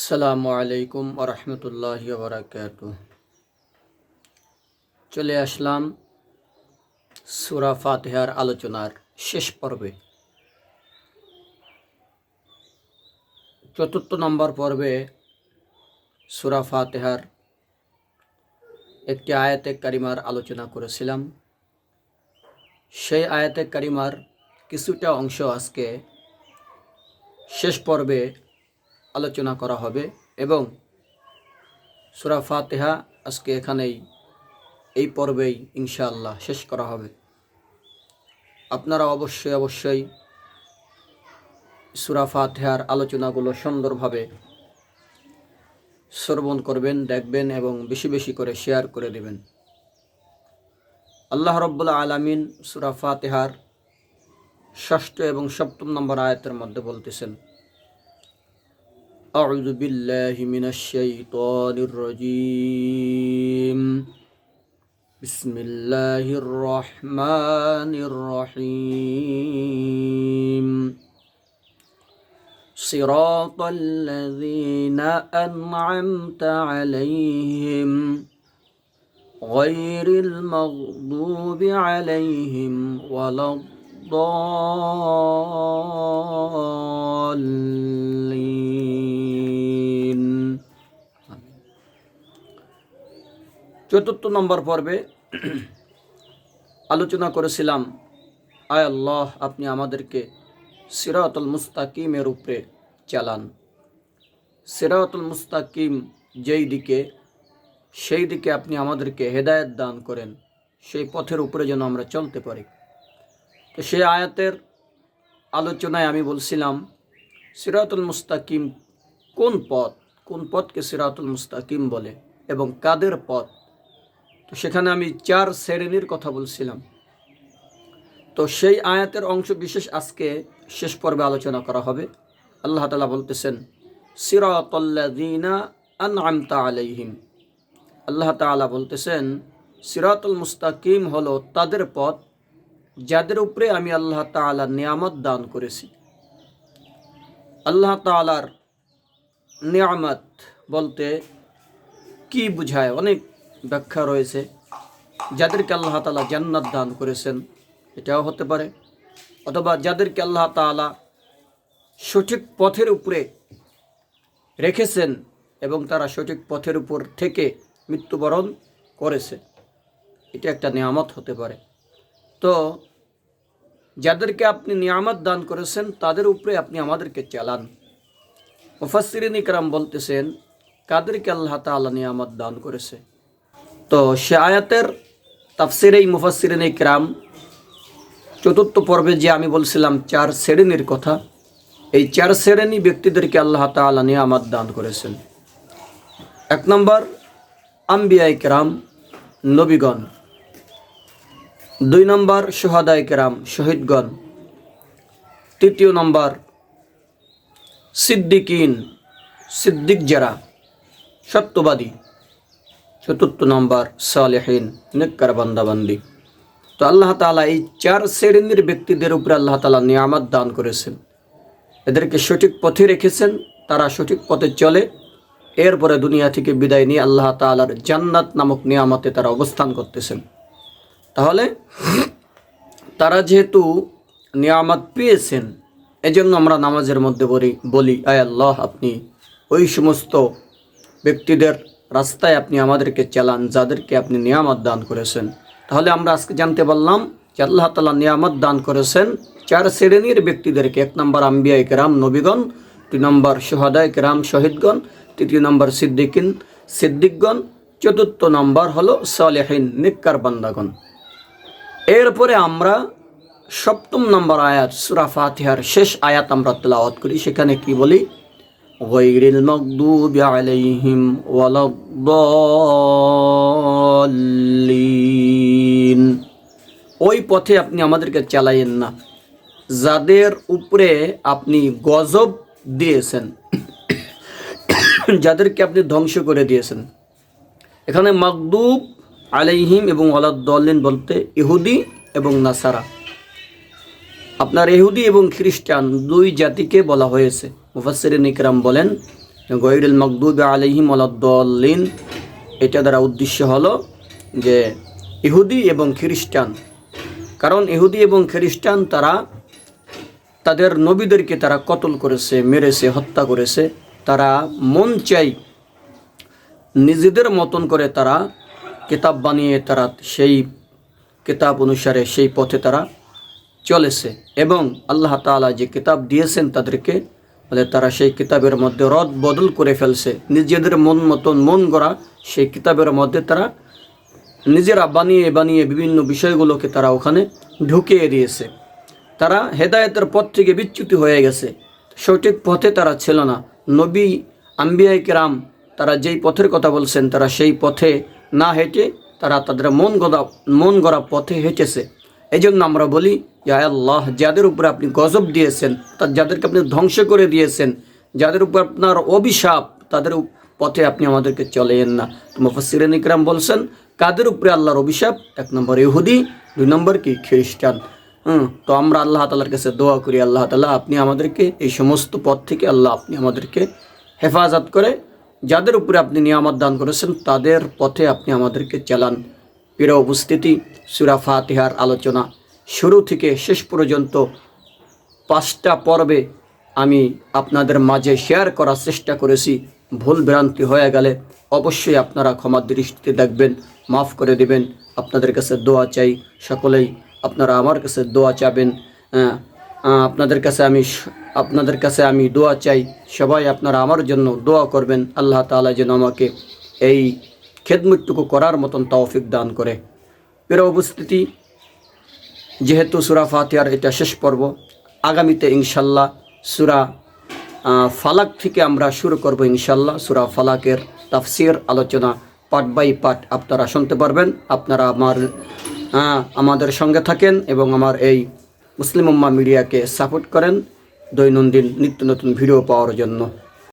সালামু আলাইকুম আরহামতুল্লাহ বারাকাত চলে আসলাম সুরা ফাতেহার আলোচনার শেষ পর্বে। চতুর্থ নম্বর পর্বে সুরা ফাতেহার একটি আয়াতে কারিমার আলোচনা করেছিলাম। সেই আয়াতে কারিমার কিছুটা অংশ আজকে শেষ পর্বে আলোচনা করা হবে এবং সুরা ফাতেহা আজকে এখানেই, এই পর্বেই ইনশাআল্লাহ শেষ করা হবে। আপনারা অবশ্যই অবশ্যই সুরা ফাতেহার আলোচনাগুলো সুন্দরভাবে শ্রবণ করবেন, দেখবেন এবং বেশি বেশি করে শেয়ার করে দেবেন। আল্লাহ রব্বুল্লা আলামিন সুরা ফাতেহার ষষ্ঠ এবং সপ্তম নম্বর আয়াতের মধ্যে বলতেছেন أعوذ بالله من الشيطان الرجيم. بسم الله الرحمن الرحيم. صراط الذين أنعمت عليهم غير المغضوب عليهم ولا الضالين. চতুর্থ নম্বর পর্বে আলোচনা করেছিলাম, আয় আল্লাহ, আপনি আমাদেরকে সিরাতুল মুস্তাকিমের উপরে চালান। সিরাতুল মুস্তাকিম যেই দিকে, সেই দিকে আপনি আমাদেরকে হেদায়েত দান করেন, সেই পথের উপরে যেন আমরা চলতে পারি। তো সেই আয়াতের আলোচনায় আমি বলছিলাম, সিরাতুল মুস্তাকিম কোন পথ, কোন পথকে সিরাতুল মুস্তাকিম বলে এবং কাদের পথ? তো সেখানে আমি চার শ্রেণির কথা বলছিলাম। তো সেই আয়াতের অংশ বিশেষ আজকে শেষ পর্বে আলোচনা করা হবে। আল্লাহ তালা বলতেছেন সিরাতল্লাদিনা আনআমতা আলাইহিম। আল্লাহ তাআলা বলতেছেন, সিরাতুল মুস্তাকিম হলো তাদের পথ যাদের উপরে আমি আল্লাহ তাআলা নিয়ামত দান করেছি। আল্লাহ তাআলার নিয়ামত বলতে কি বুঝায়? অনেক ব্যাখ্যা রয়েছে। যাদেরকে আল্লাহ তাআলা জান্নাত দান করেছেন, এটাও হতে পারে। অথবা যাদেরকে আল্লাহ তাআলা সঠিক পথের উপরে রেখেছেন এবং তারা সঠিক পথের উপর থেকে মৃত্যুবরণ করেছে। এটা একটা নিয়ামত হতে পারে। তো যাদেরকে আপনি নিয়ামত দান করেছেন, তাদের উপরে আপনি আমাদেরকে চালান। মুফাসসিরিন ইকরাম বলতেছেন, কাদেরকে আল্লাহ তাআলা নিয়ামত দান করেছে? তো সে আয়াতের তাফসির এই মুফাসসিরিন ইকরাম চতুর্থ পর্বে যে আমি বলছিলাম, চার শ্রেণির কথা, এই চার শ্রেণি ব্যক্তিদেরকে আল্লাহ তাআলা নিয়ামত দান করেছেন। এক নম্বর আম্বিয়াই কেরাম নবীগণ। দুই নম্বর সোহাদাই কেরাম, শহীদগণ। তৃতীয় নম্বর সিদ্দিকিন, সিদ্দিক যারা সত্যবাদী। চতুর্থ নম্বর সালেহীন, নেককার বান্দাবান্দি। তো আল্লাহ তালা এই চার শ্রেণির ব্যক্তিদের উপরে আল্লাহ তালা নিয়ামত দান করেছেন। এদেরকে সঠিক পথে রেখেছেন, তারা সঠিক পথে চলে। এরপরে দুনিয়া থেকে বিদায় নিয়ে আল্লাহ তালার জান্নাত নামক নিয়ামতে তারা অবস্থান করতেছেন। তাহলে তারা যেহেতু নিয়ামত পেয়েছেন, এজন্য আমরা নামাজের মধ্যে বলি বলি, আয় আল্লাহ, আপনি ওই সমস্ত ব্যক্তিদের রাস্তায় আপনি আমাদেরকে চালান, যাদেরকে আপনি নিয়ামত দান করেছেন। তাহলে আমরা আজকে জানতে পারলাম যে আল্লাহ তালা নিয়ামত দান করেছেন চার শ্রেণির ব্যক্তিদেরকে। এক নম্বর আম্বিয়া কেরাম, নবীগণ, দুই নম্বর সোহাদায় কেরাম, শহীদগণ, তৃতীয় নম্বর সিদ্দিকিন, সিদ্দিকগণ, চতুর্থ নম্বর হলো সালেহিন, নিক্কার বান্দাগণ। এরপরে আমরা সপ্তম নম্বর আয়াত, সুরা ফাতিহার শেষ আয়াত আমরা তেলাওয়াত করি। সেখানে কি বলি? গৈরিল মকদুব আলাইহিম ওয়ালাদ্দাল্লিন ওই পথে আপনি আমাদেরকে চালাইয়েন না। যাদের উপরে আপনি গজব দিয়েছেন, যাদেরকে আপনি ধ্বংস করে দিয়েছেন। এখানে মকদুব আলাইহিম এবং আলাদ্দিন বলতে ইহুদি এবং নাসারা। আপনার ইহুদি এবং খ্রিস্টান দুই জাতিকে বলা হয়েছে। মুফাসসিরিন ইকরাম বলেন গৈরুল মকদুব আলহিম আলাদ্দলিন এটা দ্বারা উদ্দেশ্য হলো যে ইহুদি এবং খ্রিস্টান, কারণ ইহুদি এবং খ্রিস্টান তারা তাদের নবীদেরকে তারা কতল করেছে, মেরেছে, হত্যা করেছে, তারা মন চাই নিজেদের মতন করে তারা কিতাব বানিয়ে তারা সেই কিতাব অনুসারে সেই পথে তারা চলেছে। এবং আল্লাহ তাআলা যে কিতাব দিয়েছেন তাদেরকে বলে তারা সেই কিতাবের মধ্যে রদ বদল করে ফেলছে। নিজেদের মন মতন মন গড়া সেই কিতাবের মধ্যে তারা নিজেরা বানিয়ে বানিয়ে বিভিন্ন বিষয়গুলোকে তারা ওখানে ঢুকিয়ে দিয়েছে। তারা হেদায়েতের পথ থেকে বিচ্যুতি হয়ে গেছে। সঠিক পথে তারা ছিল না। নবী আম্বিয়াই কেরাম তারা যেই পথের কথা বলছেন, তারা সেই পথে না হেঁটে তারা তাদের মন গদা মন গড়া পথে হেঁটেছে। এই জন্য আমরা বলি, ইয়া আল্লাহ, যাদের উপরে আপনি গজব দিয়েছেন, তা যাদেরকে আপনি ধ্বংস করে দিয়েছেন, যাদের উপর আপনার অভিশাপ, তাদের পথে আপনি আমাদেরকে চলেন না। তো মুফাসসিরিন ইকরাম বলছেন, কাদের উপরে আল্লাহর অভিশাপ? এক নম্বর ইহুদি, দুই নম্বর কি খ্রিস্টান। হুম, তো আমরা আল্লাহ তালার কাছে দোয়া করি, আল্লাহ তালা আপনি আমাদেরকে এই সমস্ত পথ থেকে, আল্লাহ আপনি আমাদেরকে হেফাজত করে যাদের উপরে আপনি নিয়ামত দান করেছেন, তাদের পথে আপনি আমাদেরকে চালান। প্রিয় উপস্থিতি, সুরা ফাতিহার আলোচনা শুরু থেকে শেষ পর্যন্ত পাঁচটা পর্বে আমি আপনাদের মাঝে শেয়ার করার চেষ্টা করেছি। ভুল ভ্রান্তি হয়ে গেলে অবশ্যই আপনারা ক্ষমা দৃষ্টিতে দেখবেন, মাফ করে দেবেন। আপনাদের কাছে দোয়া চাই, সকলেই আপনারা আমার কাছে দোয়া চাবেন। আপনাদের কাছে আমি আপনাদের কাছে আমি দোয়া চাই। সবাই আপনারা আমার জন্য দোয়া করবেন। আল্লাহ তাআলা যেন আমাকে এই খেদমতটুকু করার মতন তৌফিক দান করে। প্রিয় উপস্থিতি, যেহেতু সুরা ফাতিহার এটা শেষ পর্ব, আগামীতে ইনশাল্লাহ সুরা ফালাক থেকে আমরা শুরু করব ইনশাল্লাহ সুরা ফালাকের তাফসির আলোচনা পার্ট বাই পার্ট আপনারা শুনতে পারবেন। আপনারা আমার আমাদের সঙ্গে থাকেন এবং আমার এই মুসলিম উম্মা মিডিয়াকে সাপোর্ট করেন। দৈনন্দিন নিত্য নতুন ভিডিও পাওয়ার জন্য।